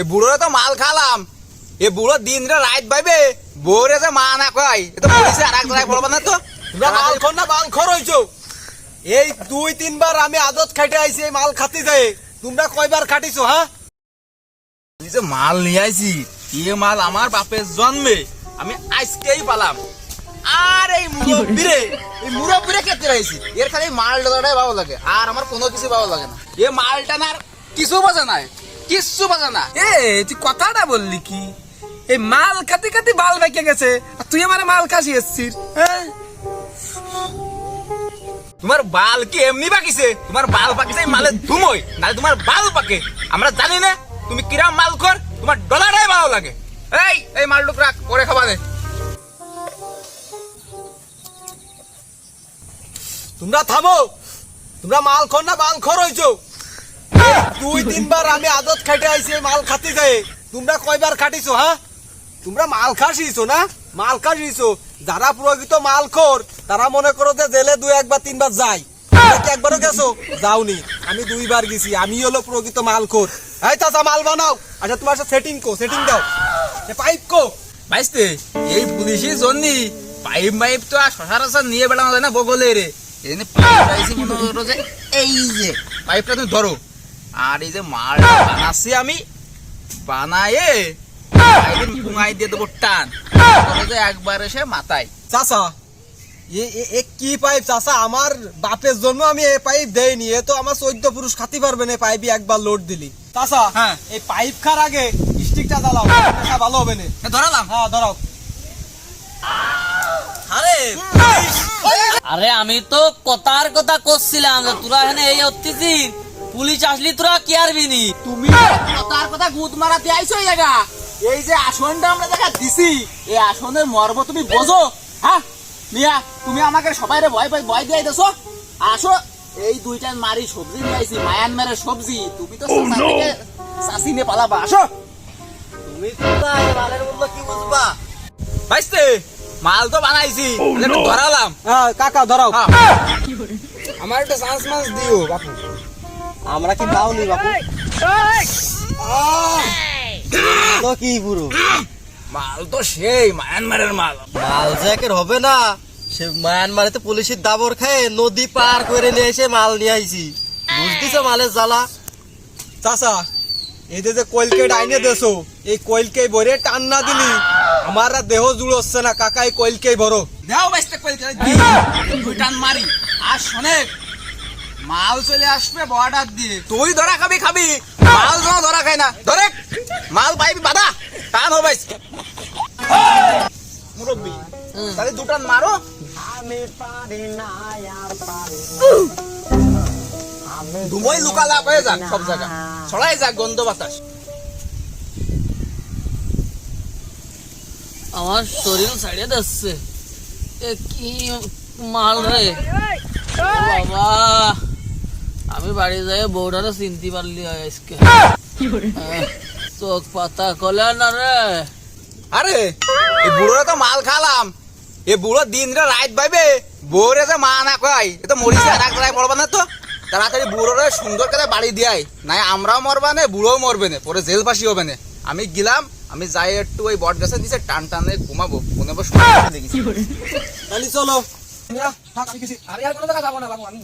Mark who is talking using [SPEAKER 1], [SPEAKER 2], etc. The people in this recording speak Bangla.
[SPEAKER 1] এ বুড়োরে তো মাল খালাম। এ বুড়ো দিন রে রাত পাইবে বউরে যে মা না কয়। এ তো পুলিশে আর এক জায়গায় না তো?
[SPEAKER 2] তোমরা মাল খর না মাল খর হইছো। এই দুই তিনবার আমি আদত খাইতে আইছি এই মাল খাতি যায় তোমরা কয়বার খাটিছো হ্যাঁ
[SPEAKER 1] যে মাল নিয়ে আইছি এ মাল আমার বাপের জন্মে। আমি আজকেই পালাম। আর এই মুরব্বিরে এই মুরব্বিরে কেটে রয়েছি এর খালি মাল ভালো লাগে আর আমার কোনো কিছু ভালো লাগে না। এ মালটা না আর কিছু বাজে না কিচ্ছু বাজে না।
[SPEAKER 3] এ, তুই কথাটা বললি কি? এই মাল খাতে খাতে বাল বেঁকে গেছে, আর তুই আমার মাল খাসি এসছিস হ্যাঁ?
[SPEAKER 1] তোমার বাল কি এমনি পাকিছে? তোমার বাল পাকিছে মালের ধুমই নালে তোমার বাল পাকে। আমরা জানি না, তুমি কিরাম মাল কর তোমার ডলারটাই ভালো লাগে। এই এই মাল টুক রাখ, পরে খাবা দে।
[SPEAKER 2] তোমরা থামো, তোমরা মাল খর না মাল খর হইছো। দুই তিনবার আমি আদত খাইতে আইছি মাল খাতি যায় তোমরা কয়বার খাটিছো হ্যাঁ তোমরা মাল খাসিছো না? মাল খাসিছো। যারা প্রকৃত মাল খোর, তারা মনে করো যে জেলে দুই একবার, তিনবার যায়। একবারও গেছো? যাওনি। আমি দুইবার গেছি। আমি হলো প্রকৃত মাল খোর। এই চাচা, মাল বানাও। আচ্ছা তোমার সেটিং কো সেটিং দাও। পাইপ কো।
[SPEAKER 1] বাইসতে এই পুলিশের জন্য পাইপ মাইপ তো আর সচরাচর নিয়ে বেড়ানো যায় না বগলে রে এই পাইপ এই যে পাইপটা তুমি ধরো। আর এই যে মালটা বানাচ্ছি আমি বানায়ে পাইপের পুঙাই দিয়ে দেবো টান। যে একবার এসে মাথায়।
[SPEAKER 2] চাচা এ কি পাইপ চাচা? আমার বাপের জন্য আমি এই পাইপ দেইনি এ তো আমার চোদ্দ পুরুষ খাতি পারবে না পাইপই একবার লোড দিলি। চাচা
[SPEAKER 1] হ্যাঁ।
[SPEAKER 2] এই পাইপ খার আগে স্টিকটা জ্বালাও ভালো হবে না।
[SPEAKER 1] এ ধরালাম।
[SPEAKER 2] হ্যাঁ ধরাও।
[SPEAKER 1] আরে
[SPEAKER 4] আরে আমি তো কথার কথা করছিলাম যে তোরা এখানে এই অত্যাচির পুলিশ আসলি তোরা কি আরবি নি?
[SPEAKER 1] তুমি কথার কথা গুদ মারাতে আইছো এই জায়গা। এই যে আসনটা আমরা দেখা দিছি এই আসনের মর্ম তুমি বোঝো। হ্যাঁ? মিয়া তুমি আমাকে সবাই ভয় পাই ভয় দিয়ে দেছো। আসো এই দুইটা মারি সবজি নিয়ে আইছি মায়ানমারের সবজি। তুমি তো চাচা থেকে চাষি নিয়ে পালাবা। আসো।
[SPEAKER 2] তুমি মালের মূল্য কি বুঝবা?
[SPEAKER 1] ভাইস্তে মাল তো বানাইছি। একটু ধরালাম।
[SPEAKER 2] হ্যাঁ কাকা ধরাও।
[SPEAKER 1] হ্যাঁ।
[SPEAKER 2] আমার একটা চান্স মান্স দিও বাপু। আমরা কি দাওনি বাপু? তো কি পুরো?
[SPEAKER 1] মাল তো সেই মায়ানমারের মাল।
[SPEAKER 5] মাল জ্যাকের হবে না। সে মায়ানমারে তো পুলিশের দাবর খায় নদী পার করে নিয়ে এসে মাল নিয়ে আইছি। বুঝতিস মালের জ্বালা?
[SPEAKER 2] চাচা এই যে কইলকে ডাইনে দেছো এই কইলকে ভরে টান না দিলি। আমার আর দেহ জুড়ছে না কাকা এই কইলকে ভরো।
[SPEAKER 1] দাও বাইস্তে কইল দুইটান মারি। আর শোনেক মাল চলে আসবে বর্ডার দিয়ে। তুই ধরা খাবি খাবি। মাল যেন ধরা খাই না। ধরে। মাল পাইবি বাধা। টান হবে। মুরব্বী তাহলে দুটান মারো। ধুমই লুকা লাভ হয়ে যাক সব জায়গা। ছড়াই যাক গন্ধ বাতাস।
[SPEAKER 4] আমার শরীর ছাড়িয়ে যাচ্ছে এ কি মাল রে? বাবা। আমি বাড়ি যাই বউটারে চিনতে পারলি আজকে। চোখ পাতা কলে না রে?
[SPEAKER 1] আরে এই বুড়োরে তো মাল খালাম। এ বুড়ো দিন রে রাত পাইবে বউরে যে মা না কয় এ তো এক পড়বা না তো। তাড়াতাড়ি বুড়োরে সুন্দর করে বাড়ি দিয়াই নাই আমরাও মরবা না বুড়োও মরবে না পরে জেল ফাঁসি হবে না। আমি গেলাম আমি যাই একটু ওই বট গাছের নিচে টান টানে ঘুমাবো ঘুমাবো সুন্দর দেখি।
[SPEAKER 2] চলো।
[SPEAKER 3] আরে আর কোনো জায়গা যাব না বাবু আমি।